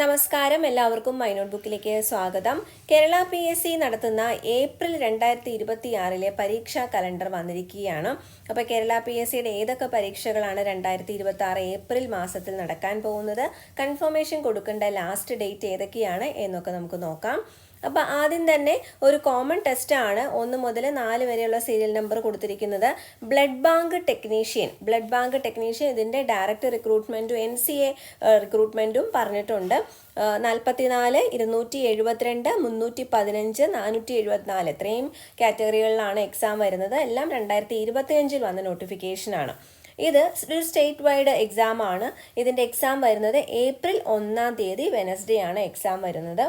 നമസ്കാരം. എല്ലാവർക്കും my note ബുക്കിലേക്ക് സ്വാഗതം. കേരള പി എസ് സി നടത്തുന്ന ഏപ്രിൽ രണ്ടായിരത്തി ഇരുപത്തി ആറിലെ പരീക്ഷാ കലണ്ടർ വന്നിരിക്കുകയാണ്. അപ്പോൾ കേരള പി എസ് സിയുടെ ഏതൊക്കെ പരീക്ഷകളാണ് രണ്ടായിരത്തി ഇരുപത്തി ആറ് ഏപ്രിൽ മാസത്തിൽ നടക്കാൻ പോകുന്നത്? കൺഫർമേഷൻ കൊടുക്കേണ്ട ലാസ്റ്റ് ഡേറ്റ് ഏതൊക്കെയാണ് എന്നൊക്കെ നമുക്ക് നോക്കാം. അപ്പോൾ ആദ്യം തന്നെ ഒരു കോമൺ ടെസ്റ്റാണ് ഒന്ന് മുതൽ നാല് വരെയുള്ള സീരിയൽ നമ്പർ കൊടുത്തിരിക്കുന്നത്. Blood bank technician blood bank technician ഇതിന്റെ ഡയറക്റ്റ് റിക്രൂട്ട്മെന്റും എൻ സി എ റിക്രൂട്ട്മെന്റും പറഞ്ഞിട്ടുണ്ട് നാൽപ്പത്തിനാല് ഇരുന്നൂറ്റി എഴുപത്തിരണ്ട് മുന്നൂറ്റി പതിനഞ്ച് നാനൂറ്റി എഴുപത്തിനാല് ഇത്രയും കാറ്റഗറികളിലാണ് എക്സാം വരുന്നത്. എല്ലാം രണ്ടായിരത്തി ഇരുപത്തിയഞ്ചിൽ വന്ന നോട്ടിഫിക്കേഷനാണ് ഇത് ഒരു സ്റ്റേറ്റ് വൈഡ് എക്സാം ആണ്. ഇതിന്റെ എക്സാം വരുന്നത് ഏപ്രിൽ ഒന്നാം തീയതി വെനസ്ഡേ ആണ് എക്സാം വരുന്നത്.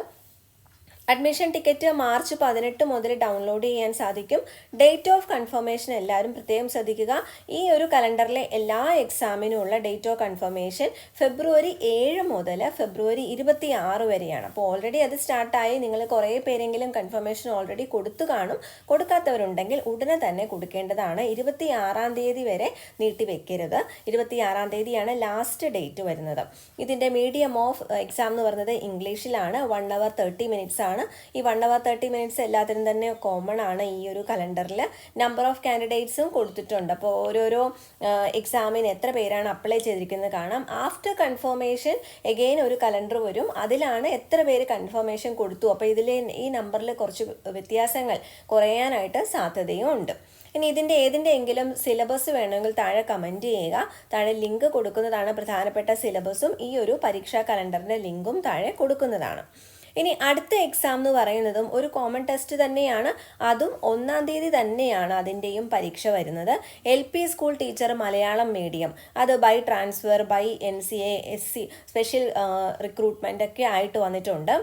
അഡ്മിഷൻ ടിക്കറ്റ് മാർച്ച് പതിനെട്ട് മുതൽ ഡൗൺലോഡ് ചെയ്യാൻ സാധിക്കും. ഡേറ്റ് ഓഫ് കൺഫർമേഷൻ എല്ലാവരും പ്രത്യേകം ശ്രദ്ധിക്കുക. ഈ ഒരു കലണ്ടറിലെ എല്ലാ എക്സാമിനും ഉള്ള ഡേറ്റ് ഓഫ് കൺഫർമേഷൻ ഫെബ്രുവരി ഏഴ് മുതൽ ഫെബ്രുവരി ഇരുപത്തി ആറ് വരെയാണ്. അപ്പോൾ ഓൾറെഡി അത് സ്റ്റാർട്ടായി നിങ്ങൾ കുറേ പേരെങ്കിലും കൺഫർമേഷൻ ഓൾറെഡി കൊടുത്തു കാണും. കൊടുക്കാത്തവരുണ്ടെങ്കിൽ ഉടനെ തന്നെ കൊടുക്കേണ്ടതാണ്. ഇരുപത്തി ആറാം തീയതി വരെ നീട്ടിവെക്കരുത് ഇരുപത്തി ആറാം തീയതിയാണ് ലാസ്റ്റ് ഡേറ്റ് വരുന്നത്. ഇതിന്റെ മീഡിയം ഓഫ് എക്സാം എന്ന് പറയുന്നത് ഇംഗ്ലീഷിലാണ്. വൺ അവർ തേർട്ടി മിനിറ്റ്സ് ആണ്. ഈ വൺ അവർ തേർട്ടി മിനിറ്റ്സ് എല്ലാത്തിനും തന്നെ കോമൺ ആണ് ഈ ഒരു കലണ്ടറിൽ നമ്പർ ഓഫ് കാൻഡിഡേറ്റ്സും കൊടുത്തിട്ടുണ്ട്. അപ്പോൾ ഓരോരോ എക്സാമിന് എത്ര പേരാണ് അപ്ലൈ ചെയ്തിരിക്കുന്നത് കാണാം. ആഫ്റ്റർ കൺഫർമേഷൻ എഗെയിൻ ഒരു കലണ്ടർ വരും. അതിലാണ് എത്ര പേര് കൺഫർമേഷൻ കൊടുത്തു. അപ്പോൾ ഇതിൽ ഈ നമ്പറിൽ കുറച്ച് വ്യത്യാസങ്ങൾ കുറയാനായിട്ട് സാധ്യതയും ഉണ്ട്. ഇനി ഇതിന്റെ എങ്കിലും സിലബസ് വേണമെങ്കിൽ താഴെ കമന്റ് ചെയ്യുക. താഴെ ലിങ്ക് കൊടുക്കുന്നതാണ് പ്രധാനപ്പെട്ട സിലബസും ഈ ഒരു പരീക്ഷാ കലണ്ടറിന്റെ ലിങ്കും താഴെ കൊടുക്കുന്നതാണ്. ഇനി അടുത്ത എക്സാം എന്ന് പറയുന്നതും ഒരു കോമൺ ടെസ്റ്റ് തന്നെയാണ്. അതും ഒന്നാം തീയതി തന്നെയാണ് അതിന്റെയും പരീക്ഷ വരുന്നത്. L P school teacher Malayalam medium അത് by transfer by N C A S C special recruitment ഒക്കെ ആയിട്ട് വന്നിട്ടുണ്ട്.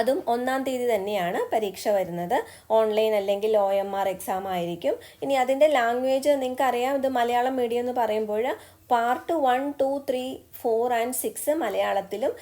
അതും ഒന്നാം തീയതി തന്നെയാണ് പരീക്ഷ വരുന്നത്. ഓൺലൈൻ അല്ലെങ്കിൽ ഒ എം ആർ എക്സാം ആയിരിക്കും. ഇനി അതിന്റെ ലാംഗ്വേജ് നിങ്ങൾക്ക് അറിയാം. ഇത് മലയാളം മീഡിയം എന്ന് പറയുമ്പോൾ part one two three four and six മലയാളത്തിലും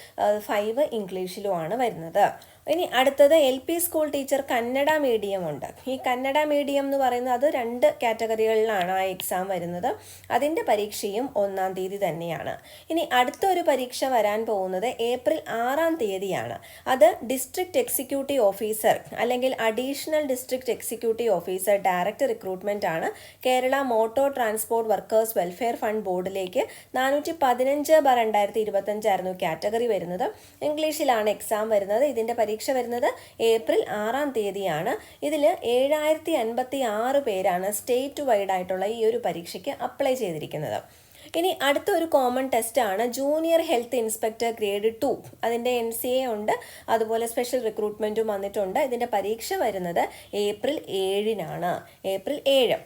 ഫൈവ് ഇംഗ്ലീഷിലുമാണ് വരുന്നത്. ഇനി അടുത്തത് L P school teacher Kannada medium ഉണ്ട്. ഈ കന്നഡ മീഡിയം എന്ന് പറയുന്നത് അത് രണ്ട് കാറ്റഗറികളിലാണ് ആ എക്സാം വരുന്നത്. അതിന്റെ പരീക്ഷയും ഒന്നാം തീയതി തന്നെയാണ്. ഇനി അടുത്തൊരു പരീക്ഷ വരാൻ പോകുന്നത് ഏപ്രിൽ ആറാം തീയതിയാണ്. അത് ഡിസ്ട്രിക്ട് എക്സിക്യൂട്ടീവ് ഓഫീസർ അല്ലെങ്കിൽ additional district executive officer direct recruitment ആണ്. Kerala motor transport workers welfare fund ബോർഡിലേക്ക് നാനൂറ്റി പതിനഞ്ച് ബ രണ്ടായിരത്തി ഇരുപത്തഞ്ചായിരുന്നു കാറ്റഗറി വരുന്നത്. ഇംഗ്ലീഷിലാണ് എക്സാം വരുന്നത്. ഇതിന്റെ പരീക്ഷ വരുന്നത് ഏപ്രിൽ ആറാം തീയതിയാണ്. ഇതിൽ ഏഴായിരത്തി അൻപത്തി ആറ് പേരാണ് സ്റ്റേറ്റ് വൈഡ് ആയിട്ടുള്ള ഈ ഒരു പരീക്ഷയ്ക്ക് അപ്ലൈ ചെയ്തിരിക്കുന്നത്. ഇനി അടുത്ത ഒരു കോമൺ ടെസ്റ്റാണ് junior health inspector grade two. അതിന്റെ എൻ സി എ ഉണ്ട്. അതുപോലെ സ്പെഷ്യൽ റിക്രൂട്ട്മെന്റും വന്നിട്ടുണ്ട്. ഇതിന്റെ പരീക്ഷ വരുന്നത് ഏപ്രിൽ ഏഴിനാണ്. ഏപ്രിൽ ഏഴ്.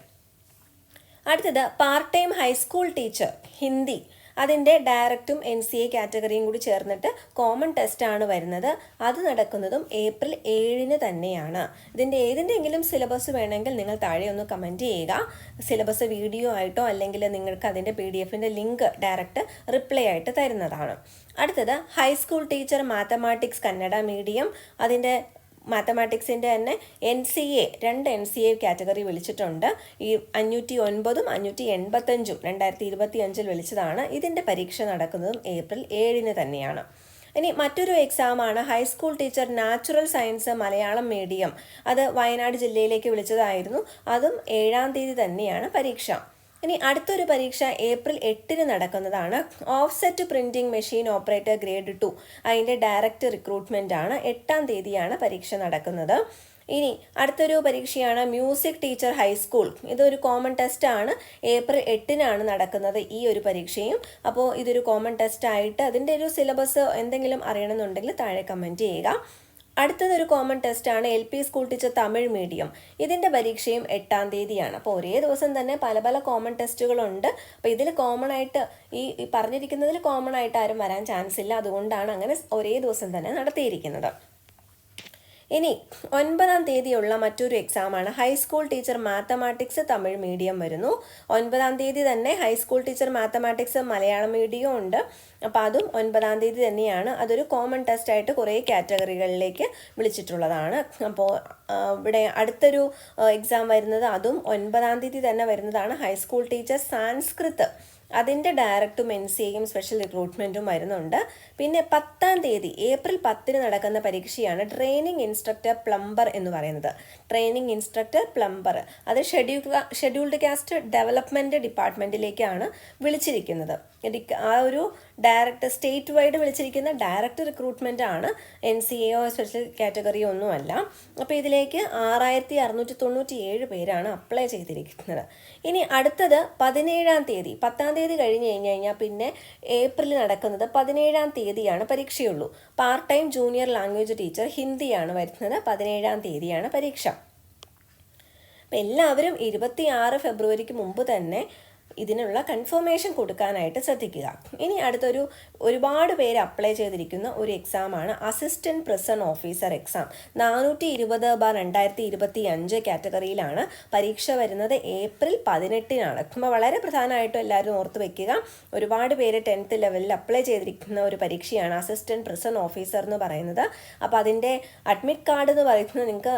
അടുത്തത് part time high school teacher Hindi. അതിന്റെ ഡയറക്റ്റും എൻ സി എ കാറ്റഗറിയും കൂടി ചേർന്നിട്ട് കോമൺ ടെസ്റ്റാണ് വരുന്നത്. അത് നടക്കുന്നതും ഏപ്രിൽ ഏഴിന് തന്നെയാണ്. ഇതിന്റെ ഏതിന്റെങ്കിലും സിലബസ് വേണമെങ്കിൽ നിങ്ങൾ താഴെ ഒന്ന് കമന്റ് ചെയ്യുക. സിലബസ് വീഡിയോ ആയിട്ടോ അല്ലെങ്കിൽ നിങ്ങൾക്ക് അതിന്റെ പി ഡി എഫിന്റെ ലിങ്ക് ഡയറക്റ്റ് റിപ്ലൈ ആയിട്ട് തരുന്നതാണ്. അടുത്തത് high school teacher mathematics Kannada medium. അതിന്റെ മാത്തമാറ്റിക്സിന്റെ തന്നെ എൻ സി എ രണ്ട് എൻ സി എ കാറ്റഗറി വിളിച്ചിട്ടുണ്ട്. ഈ അഞ്ഞൂറ്റി ഒൻപതും അഞ്ഞൂറ്റി എൺപത്തഞ്ചും രണ്ടായിരത്തി ഇരുപത്തി അഞ്ചിൽ വിളിച്ചതാണ്. ഇതിന്റെ പരീക്ഷ നടക്കുന്നതും ഏപ്രിൽ ഏഴിന് തന്നെയാണ്. ഇനി മറ്റൊരു എക്സാമാണ് high school teacher natural science Malayalam medium അത് വയനാട് ജില്ലയിലേക്ക് വിളിച്ചതായിരുന്നു. അതും ഏഴാം തീയതി തന്നെയാണ് പരീക്ഷ. ഇനി അടുത്തൊരു പരീക്ഷ ഏപ്രിൽ എട്ടിന് നടക്കുന്നതാണ്. Offset printing machine operator grade two. അതിന്റെ ഡയറക്റ്റ് റിക്രൂട്ട്മെന്റ് ആണ് എട്ടാം തീയതിയാണ് പരീക്ഷ നടക്കുന്നത്. ഇനി അടുത്തൊരു പരീക്ഷയാണ് മ്യൂസിക് ടീച്ചർ ഹൈസ്കൂൾ. ഇതൊരു കോമൺ ടെസ്റ്റ് ആണ്. ഏപ്രിൽ എട്ടിനാണ് നടക്കുന്നത് ഈ ഒരു പരീക്ഷയും. അപ്പോൾ ഇതൊരു കോമൺ ടെസ്റ്റ് ആയിട്ട് അതിന്റെ ഒരു സിലബസ് എന്തെങ്കിലും അറിയണമെന്നുണ്ടെങ്കിൽ താഴെ കമന്റ് ചെയ്യുക. അടുത്തതൊരു കോമൺ ടെസ്റ്റ് ആണ് L P school teacher Tamil medium ഇതിന്റെ പരീക്ഷയും എട്ടാം തീയതിയാണ്. അപ്പോൾ ഒരേ ദിവസം തന്നെ പല പല കോമൺ ടെസ്റ്റുകളുണ്ട് അപ്പോൾ ഇതിൽ കോമൺ ആയിട്ട് ഈ പറഞ്ഞിരിക്കുന്നതിൽ കോമൺ ആയിട്ട് ആരും വരാൻ ചാൻസ് ഇല്ല. അതുകൊണ്ടാണ് അങ്ങനെ ഒരേ ദിവസം തന്നെ നടത്തിയിരിക്കുന്നത്. ഇനി ഒൻപതാം തീയതിയുള്ള മറ്റൊരു എക്സാമാണ് high school teacher mathematics Tamil medium വരുന്നു. ഒൻപതാം തീയതി തന്നെ high school teacher mathematics Malayalam medium ഉണ്ട്. അപ്പോൾ അതും ഒൻപതാം തീയതി തന്നെയാണ്. അതൊരു കോമൺ ടെസ്റ്റ് ആയിട്ട് കുറേ കാറ്റഗറികളിലേക്ക് വിളിച്ചിട്ടുള്ളതാണ്. അപ്പോൾ ഇവിടെ അടുത്തൊരു എക്സാം വരുന്നത് അതും ഒൻപതാം തീയതി തന്നെ വരുന്നതാണ്. ഹൈസ്കൂൾ ടീച്ചർ സാൻസ്കൃത് അതിന്റെ ഡയറക്റ്റും എൻ സി എയും സ്പെഷ്യൽ റിക്രൂട്ട്മെന്റും വരുന്നുണ്ട്. പിന്നെ പത്താം തീയതി ഏപ്രിൽ പത്തിന് നടക്കുന്ന പരീക്ഷയാണ് ട്രെയിനിങ് ഇൻസ്ട്രക്ടർ പ്ലംബർ എന്ന് പറയുന്നത്. ട്രെയിനിങ് ഇൻസ്ട്രക്ടർ പ്ലംബർ അത് ഷെഡ്യൂൾ ഷെഡ്യൂൾഡ് കാസ്റ്റ് ഡെവലപ്മെന്റ് ഡിപ്പാർട്ട്മെന്റിലേക്കാണ് വിളിച്ചിരിക്കുന്നത്. ആ ഒരു ഡയറക്റ്റ് സ്റ്റേറ്റ് വൈഡ് വിളിച്ചിരിക്കുന്ന ഡയറക്റ്റ് റിക്രൂട്ട്മെന്റ് ആണ് N C A special category ഒന്നുമല്ല അപ്പോൾ ഇതിലേക്ക് ആറായിരത്തി അറുന്നൂറ്റി തൊണ്ണൂറ്റി ഏഴ് പേരാണ് അപ്ലൈ ചെയ്തിരിക്കുന്നത്. ഇനി അടുത്തത് പതിനേഴാം തീയതി. പത്താം തീയതി കഴിഞ്ഞ് കഴിഞ്ഞ് കഴിഞ്ഞാൽ പിന്നെ ഏപ്രിൽ നടക്കുന്നത് പതിനേഴാം തീയതിയാണ് പരീക്ഷയുള്ളൂ. Part time junior language teacher ഹിന്ദിയാണ് വരുന്നത്. പതിനേഴാം തീയതിയാണ് പരീക്ഷ. അപ്പം എല്ലാവരും ഇരുപത്തി ആറ് ഫെബ്രുവരിക്ക് മുമ്പ് തന്നെ ഇതിനുള്ള കൺഫർമേഷൻ കൊടുക്കാനായിട്ട് ശ്രദ്ധിക്കുക. ഇനി അടുത്തൊരു ഒരുപാട് പേര് അപ്ലൈ ചെയ്തിരിക്കുന്ന ഒരു എക്സാമാണ് അസിസ്റ്റന്റ് പ്രസൺ ഓഫീസർ എക്സാം നാനൂറ്റി ഇരുപത് ബാർ രണ്ടായിരത്തി ഇരുപത്തി അഞ്ച് കാറ്റഗറിയിലാണ് പരീക്ഷ വരുന്നത് ഏപ്രിൽ പതിനെട്ടിനാണ്. അപ്പോൾ വളരെ പ്രധാനമായിട്ടും എല്ലാവരും ഓർത്ത് വെക്കുക ഒരുപാട് പേര് ടെൻത്ത് ലെവലിൽ അപ്ലൈ ചെയ്തിരിക്കുന്ന ഒരു പരീക്ഷയാണ് അസിസ്റ്റന്റ് പ്രസൺ ഓഫീസർ എന്ന് പറയുന്നത്. അപ്പോൾ അതിന്റെ അഡ്മിറ്റ് കാർഡ് എന്ന് പറയുന്നത് നിങ്ങൾക്ക്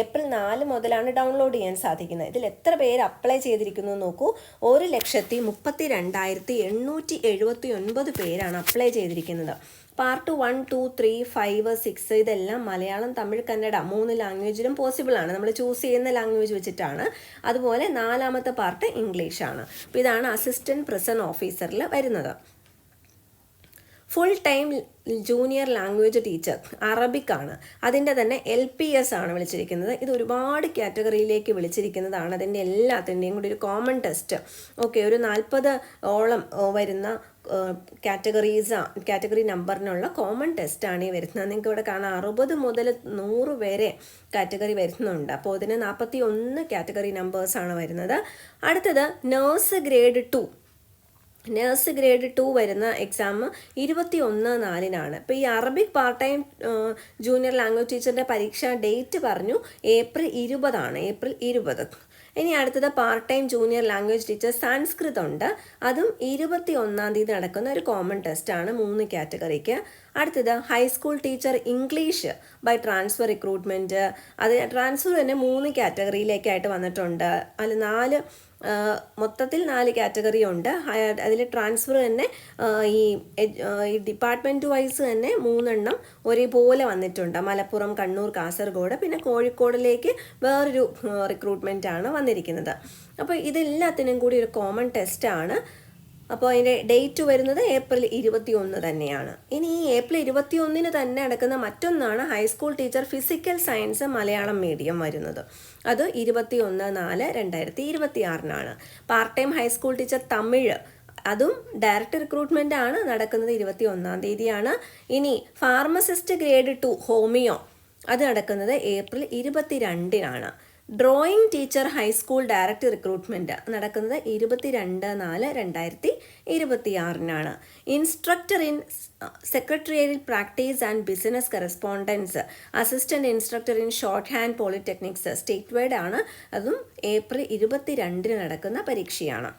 ഏപ്രിൽ നാല് മുതലാണ് ഡൗൺലോഡ് ചെയ്യാൻ സാധിക്കുന്നത്. ഇതിൽ എത്ര പേര് അപ്ലൈ ചെയ്തിരിക്കുന്നു നോക്കൂ. ഒരു ലക്ഷത്തി മുപ്പത്തി രണ്ടായിരത്തി എണ്ണൂറ്റി എഴുപത്തി ഒൻപത് പേരാണ് അപ്ലൈ ചെയ്തിരിക്കുന്നത്. Part one two three five six ഇതെല്ലാം മലയാളം തമിഴ് കന്നഡ മൂന്ന് ലാംഗ്വേജിലും പോസിബിൾ ആണ്. നമ്മൾ ചൂസ് ചെയ്യുന്ന ലാംഗ്വേജ് വെച്ചിട്ടാണ്. അതുപോലെ നാലാമത്തെ പാർട്ട് ഇംഗ്ലീഷാണ് അപ്പോൾ ഇതാണ് അസിസ്റ്റന്റ് പ്രസന്റ് ഓഫീസറിൽ വരുന്നത്. Full time junior language teacher Arabic ആണ്. അതിന്റെ തന്നെ എൽ പി എസ് ആണ് വിളിച്ചിരിക്കുന്നത്. ഇത് ഒരുപാട് കാറ്റഗറിയിലേക്ക് വിളിച്ചിരിക്കുന്നതാണ്. അതിന്റെ എല്ലാത്തിന്റെയും കൂടി ഒരു കോമൺ ടെസ്റ്റ് ഓക്കെ ഒരു നാൽപ്പത് ഓളം വരുന്ന കാറ്റഗറീസ് കാറ്റഗറി നമ്പറിനുള്ള കോമൺ ടെസ്റ്റാണ് ഈ വരുന്നത്. നിങ്ങൾക്ക് ഇവിടെ കാണാം. അറുപത് മുതൽ നൂറ് വരെ കാറ്റഗറി വരുന്നുണ്ട്. അപ്പോൾ ഇതിന് നാൽപ്പത്തി ഒന്ന് കാറ്റഗറി നമ്പേഴ്സാണ് വരുന്നത്. അടുത്തത് nurse grade two nurse grade two വരുന്ന എക്സാം ഇരുപത്തി ഒന്ന് നാലിനാണ്. അപ്പോൾ ഈ Arabic part time junior language ടീച്ചറിന്റെ പരീക്ഷ ഡേറ്റ് പറഞ്ഞു ഏപ്രിൽ ഇരുപതാണ് ഏപ്രിൽ ഇരുപത്. ഇനി അടുത്തത് part time junior language teacher Sanskrit ഉണ്ട്. അതും ഇരുപത്തി ഒന്നാം തീയതി നടക്കുന്ന ഒരു കോമൺ ടെസ്റ്റാണ് മൂന്ന് കാറ്റഗറിക്ക് അടുത്തത് high school teacher English by transfer recruitment അത് ട്രാൻസ്ഫർ തന്നെ മൂന്ന് കാറ്റഗറിയിലേക്കായിട്ട് വന്നിട്ടുണ്ട്. അതിൽ നാല് മൊത്തത്തിൽ നാല് കാറ്റഗറി ഉണ്ട്. അതിൽ ട്രാൻസ്ഫർ തന്നെ ഈ ഡിപ്പാർട്ട്മെന്റ് വൈസ് തന്നെ മൂന്നെണ്ണം ഒരേപോലെ വന്നിട്ടുണ്ട്. മലപ്പുറം കണ്ണൂർ കാസർഗോഡ് പിന്നെ കോഴിക്കോടിലേക്ക് വേറൊരു റിക്രൂട്ട്മെന്റ് ആണ് വന്നിരിക്കുന്നത്. അപ്പോൾ ഇതെല്ലാത്തിനും കൂടി ഒരു കോമൺ ടെസ്റ്റാണ് അപ്പോൾ അതിന്റെ ഡേറ്റ് വരുന്നത് ഏപ്രിൽ ഇരുപത്തി ഒന്ന് തന്നെയാണ്. ഇനി ഈ ഏപ്രിൽ ഇരുപത്തി ഒന്നിന് തന്നെ നടക്കുന്ന മറ്റൊന്നാണ് high school teacher physical science Malayalam medium വരുന്നത്. അത് ഇരുപത്തി ഒന്ന് നാല് രണ്ടായിരത്തി ഇരുപത്തി ആറിനാണ് part time high school teacher Tamil അതും ഡയറക്റ്റ് റിക്രൂട്ട്മെന്റ് ആണ് നടക്കുന്നത് ഇരുപത്തി ഒന്നാം തീയതിയാണ്. ഇനി ഫാർമസിസ്റ്റ് ഗ്രേഡ് ടു ഹോമിയോ അത് നടക്കുന്നത് April ഇരുപത്തിരണ്ടിനാണ്. Drawing teacher high school direct recruitment നടക്കുന്നത് ഇരുപത്തിരണ്ട് നാല് രണ്ടായിരത്തി ഇരുപത്തിയാറിനാണ്. Instructor in secretarial practice and business correspondence assistant instructor in shorthand polytechnics state wide ആണ് അതും ഏപ്രിൽ ഇരുപത്തിരണ്ടിന് നടക്കുന്ന പരീക്ഷയാണ്.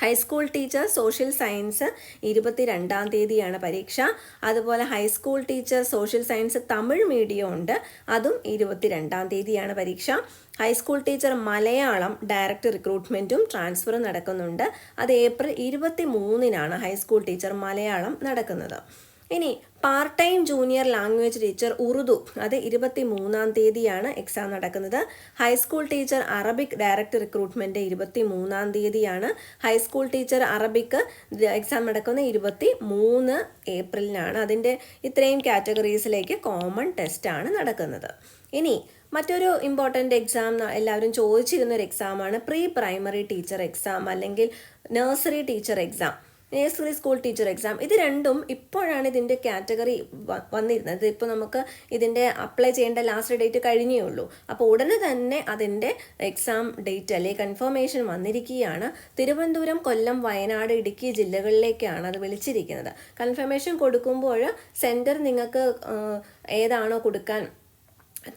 ഹൈസ്കൂൾ ടീച്ചർ സോഷ്യൽ സയൻസ് ഇരുപത്തി രണ്ടാം തീയതിയാണ് പരീക്ഷ. അതുപോലെ high school teacher social science Tamil medium ഉണ്ട്. അതും ഇരുപത്തി രണ്ടാം തീയതിയാണ് പരീക്ഷ. High school teacher Malayalam direct റിക്രൂട്ട്മെന്റും ട്രാൻസ്ഫറും നടക്കുന്നുണ്ട്. അത് ഏപ്രിൽ ഇരുപത്തി മൂന്നിനാണ് ഹൈസ്കൂൾ ടീച്ചർ മലയാളം നടക്കുന്നത്. ഇനി part time junior language teacher Urdu അത് ഇരുപത്തി മൂന്നാം തീയതിയാണ് എക്സാം നടക്കുന്നത്. High school teacher Arabic direct recruitment ഇരുപത്തി മൂന്നാം തീയതിയാണ്. ഹൈസ്കൂൾ ടീച്ചർ അറബിക്ക് എക്സാം നടക്കുന്ന ഇരുപത്തി മൂന്ന് ഏപ്രിലിനാണ്. അതിന്റെ ഇത്രയും കാറ്റഗറീസിലേക്ക് കോമൺ ടെസ്റ്റാണ് നടക്കുന്നത്. ഇനി മറ്റൊരു ഇമ്പോർട്ടന്റ് എക്സാം എല്ലാവരും ചോദിച്ചിരുന്ന ഒരു എക്സാമാണ് പ്രീ പ്രൈമറി ടീച്ചർ എക്സാം അല്ലെങ്കിൽ nursery teacher exam nursery school teacher exam ഇത് രണ്ടും ഇപ്പോഴാണ് ഇതിന്റെ കാറ്റഗറി വന്നിരുന്നത്. ഇപ്പോൾ നമുക്ക് ഇതിന്റെ അപ്ലൈ ചെയ്യേണ്ട ലാസ്റ്റ് ഡേറ്റ് കഴിഞ്ഞേ ഉള്ളൂ. അപ്പോൾ ഉടനെ തന്നെ അതിന്റെ എക്സാം ഡേറ്റ് അല്ലെങ്കിൽ കൺഫർമേഷൻ വന്നിരിക്കുകയാണ്. തിരുവനന്തപുരം കൊല്ലം വയനാട് ഇടുക്കി ജില്ലകളിലേക്കാണ് അത് വിളിച്ചിരിക്കുന്നത്. കൺഫർമേഷൻ കൊടുക്കുമ്പോൾ സെന്റർ നിങ്ങൾക്ക് ഏതാണോ കൊടുക്കാൻ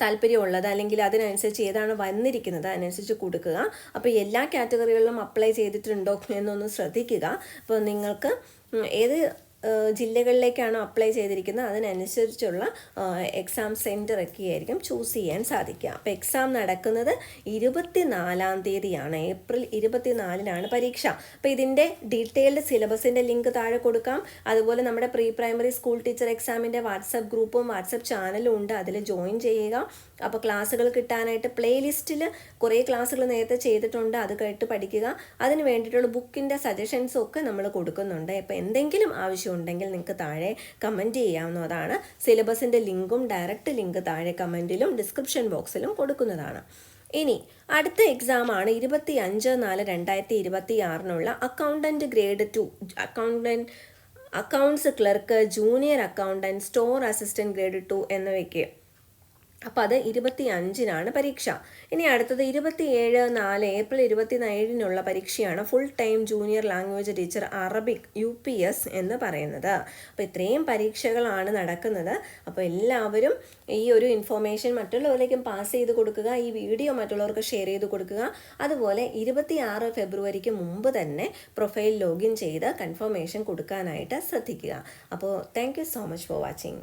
താല്പര്യമുള്ളത് അല്ലെങ്കിൽ അതിനനുസരിച്ച് ഏതാണ് വന്നിരിക്കുന്നത് അതിനനുസരിച്ച് കൊടുക്കുക. അപ്പോൾ എല്ലാ കാറ്റഗറികളിലും അപ്ലൈ ചെയ്തിട്ടുണ്ടോ എന്നൊന്ന് ശ്രദ്ധിക്കുക. അപ്പോൾ നിങ്ങൾക്ക് ഏത് ജില്ലകളിലേക്കാണോ അപ്ലൈ ചെയ്തിരിക്കുന്നത്. അതിനനുസരിച്ചുള്ള എക്സാം സെന്റർ ഒക്കെ ആയിരിക്കും ചൂസ് ചെയ്യാൻ സാധിക്കുക. അപ്പോൾ എക്സാം നടക്കുന്നത് ഇരുപത്തിനാലാം തീയതിയാണ്. ഏപ്രിൽ ഇരുപത്തിനാലിനാണ് പരീക്ഷ. അപ്പോൾ ഇതിന്റെ ഡീറ്റെയിൽഡ് സിലബസിന്റെ ലിങ്ക് താഴെ കൊടുക്കാം. അതുപോലെ നമ്മുടെ പ്രീ പ്രൈമറി സ്കൂൾ ടീച്ചർ എക്സാമിന്റെ വാട്സപ്പ് ഗ്രൂപ്പും വാട്സപ്പ് ചാനലും ഉണ്ട്. അതിൽ ജോയിൻ ചെയ്യുക. അപ്പോൾ ക്ലാസ്സുകൾ കിട്ടാനായിട്ട് പ്ലേലിസ്റ്റിൽ കുറേ ക്ലാസ്സുകൾ നേരത്തെ ചെയ്തിട്ടുണ്ട്. അത് കേട്ട് പഠിക്കുക. അതിന് വേണ്ടിയിട്ടുള്ള ബുക്കിന്റെ സജഷൻസും ഒക്കെ നമ്മൾ കൊടുക്കുന്നുണ്ട്. അപ്പോൾ എന്തെങ്കിലും ആവശ്യമുണ്ടെങ്കിൽ നിങ്ങൾക്ക് താഴെ കമന്റ് ചെയ്യാവുന്നതാണ്. സിലബസിന്റെ ലിങ്കും ഡയറക്റ്റ് ലിങ്ക് താഴെ കമന്റിലും ഡിസ്ക്രിപ്ഷൻ ബോക്സിലും കൊടുക്കുന്നതാണ്. ഇനി അടുത്ത എക്സാം ആണ് ഇരുപത്തി അഞ്ച് നാല് രണ്ടായിരത്തി ഇരുപത്തി ആറിനുള്ള accountant grade two accountant accounts clerk junior accountant store assistant grade two എന്നിവയ്ക്ക് അപ്പോൾ അത് ഇരുപത്തി അഞ്ചിനാണ് പരീക്ഷ. ഇനി അടുത്തത് ഇരുപത്തി ഏഴ് നാല് ഏപ്രിൽ ഇരുപത്തി ഏഴിനുള്ള പരീക്ഷയാണ് full time junior language teacher Arabic U P S എന്ന് പറയുന്നത്. അപ്പോൾ ഇത്രയും പരീക്ഷകളാണ് നടക്കുന്നത്. അപ്പോൾ എല്ലാവരും ഈ ഒരു ഇൻഫോർമേഷൻ മറ്റുള്ളവരിലേക്കും പാസ് ചെയ്ത് കൊടുക്കുക ഈ വീഡിയോ മറ്റുള്ളവർക്ക് ഷെയർ ചെയ്ത് കൊടുക്കുക. അതുപോലെ ഇരുപത്തി ആറ് ഫെബ്രുവരിക്ക് മുമ്പ് തന്നെ പ്രൊഫൈൽ ലോഗിൻ ചെയ്ത് കൺഫർമേഷൻ കൊടുക്കാനായിട്ട് ശ്രദ്ധിക്കുക. അപ്പോൾ thank so much for watching